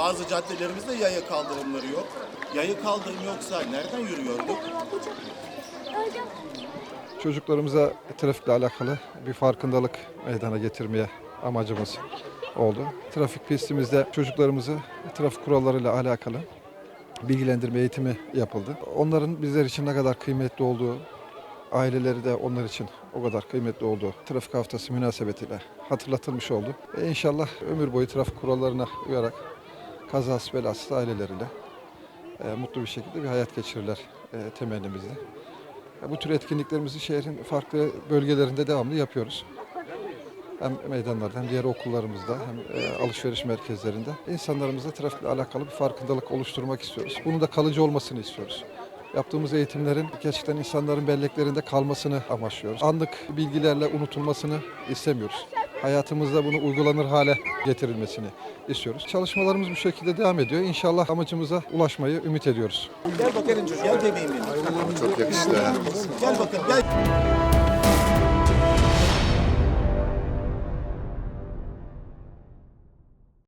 bazı caddelerimizde yaya kaldırımları yok. Yaya kaldırım yoksa nereden yürüyorduk? Çocuklarımıza trafikle alakalı bir farkındalık meydana getirmeye amacımız oldu. Trafik pistimizde çocuklarımızı trafik kurallarıyla alakalı bilgilendirme eğitimi yapıldı. Onların bizler için ne kadar kıymetli olduğu, aileleri de onlar için o kadar kıymetli olduğu trafik haftası münasebetiyle hatırlatılmış oldu. Ve inşallah ömür boyu trafik kurallarına uyarak kazası belasız aileleriyle e, mutlu bir şekilde bir hayat geçirirler e, temennimizle. Ya Bu tür etkinliklerimizi şehrin farklı bölgelerinde devamlı yapıyoruz. Hem meydanlarda hem diğer okullarımızda hem e, alışveriş merkezlerinde insanlarımızla trafikle alakalı bir farkındalık oluşturmak istiyoruz. Bunun da kalıcı olmasını istiyoruz. Yaptığımız eğitimlerin gerçekten insanların belleklerinde kalmasını amaçlıyoruz. Anlık bilgilerle unutulmasını istemiyoruz. Hayatımızda bunu uygulanır hale getirilmesini istiyoruz. Çalışmalarımız bu şekilde devam ediyor. İnşallah amacımıza ulaşmayı ümit ediyoruz. Gel bakalım gel bebeğim benim. Çok yakıştı. Gel bakalım gel.